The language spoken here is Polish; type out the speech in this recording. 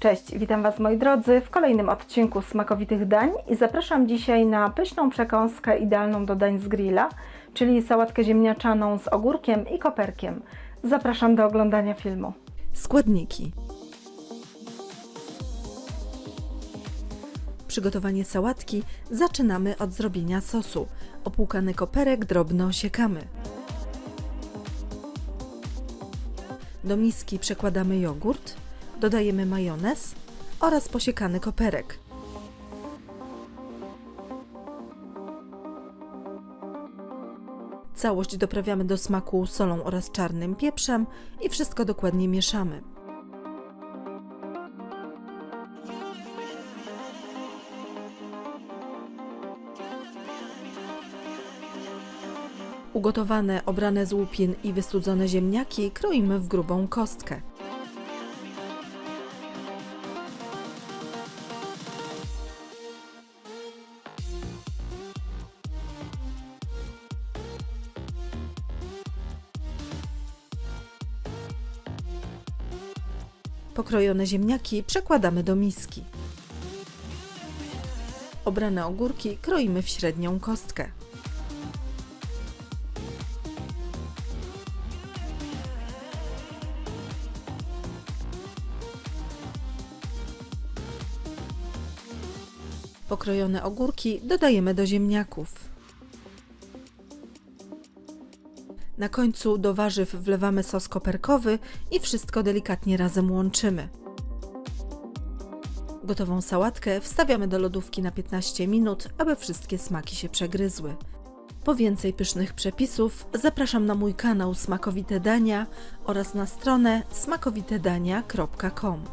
Cześć, witam Was moi drodzy w kolejnym odcinku smakowitych dań i zapraszam dzisiaj na pyszną przekąskę idealną do dań z grilla, czyli sałatkę ziemniaczaną z ogórkiem i koperkiem. Zapraszam do oglądania filmu. Składniki. Przygotowanie sałatki zaczynamy od zrobienia sosu. Opłukany koperek drobno osiekamy. Do miski przekładamy jogurt, dodajemy majonez oraz posiekany koperek. Całość doprawiamy do smaku solą oraz czarnym pieprzem i wszystko dokładnie mieszamy. Ugotowane, obrane z łupin i wystudzone ziemniaki kroimy w grubą kostkę. Pokrojone ziemniaki przekładamy do miski. Obrane ogórki kroimy w średnią kostkę. Pokrojone ogórki dodajemy do ziemniaków. Na końcu do warzyw wlewamy sos koperkowy i wszystko delikatnie razem łączymy. Gotową sałatkę wstawiamy do lodówki na 15 minut, aby wszystkie smaki się przegryzły. Po więcej pysznych przepisów zapraszam na mój kanał Smakowite Dania oraz na stronę smakowitedania.com.